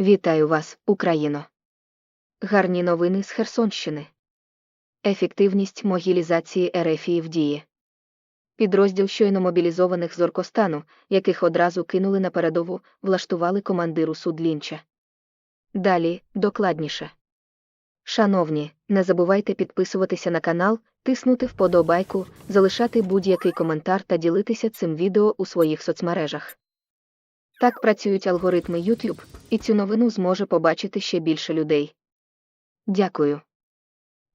Вітаю вас, Україно. Гарні новини з Херсонщини. Ефективність могілізації Ерефії в дії. Підрозділ щойно мобілізованих з Оркостану, яких одразу кинули на передову, влаштували командиру Судлінча. Далі, докладніше. Шановні, не забувайте підписуватися на канал, тиснути вподобайку, залишати будь-який коментар та ділитися цим відео у своїх соцмережах. Так працюють алгоритми YouTube, і цю новину зможе побачити ще більше людей. Дякую.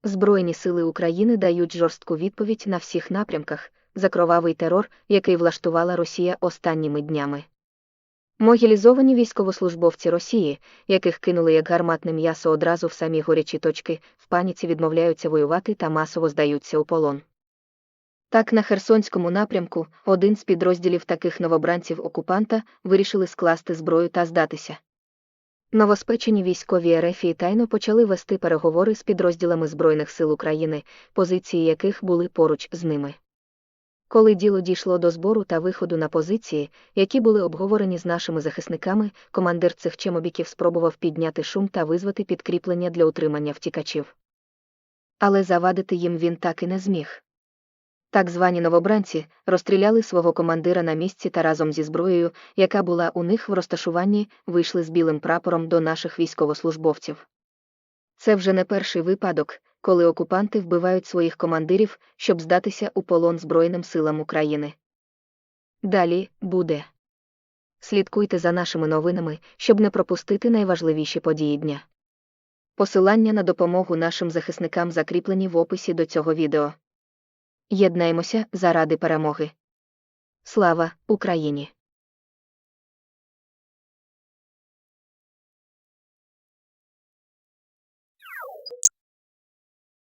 Збройні сили України дають жорстку відповідь на всіх напрямках за кровавий терор, який влаштувала Росія останніми днями. Могілізовані військовослужбовці Росії, яких кинули як гарматне м'ясо одразу в самі горячі точки, в паніці відмовляються воювати та масово здаються у полон. Так, на Херсонському напрямку один з підрозділів таких новобранців окупанта вирішили скласти зброю та здатися. Новоспечені військові Ерефії тайно почали вести переговори з підрозділами Збройних сил України, позиції яких були поруч з ними. Коли діло дійшло до збору та виходу на позиції, які були обговорені з нашими захисниками, командир цих чемобіків спробував підняти шум та визвати підкріплення для утримання втікачів. Але завадити їм він так і не зміг. Так звані новобранці розстріляли свого командира на місці та разом зі зброєю, яка була у них в розташуванні, вийшли з білим прапором до наших військовослужбовців. Це вже не перший випадок, коли окупанти вбивають своїх командирів, щоб здатися у полон Збройним силам України. Далі буде. Слідкуйте за нашими новинами, щоб не пропустити найважливіші події дня. Посилання на допомогу нашим захисникам закріплені в описі до цього відео. Єднаймося заради перемоги. Слава Україні!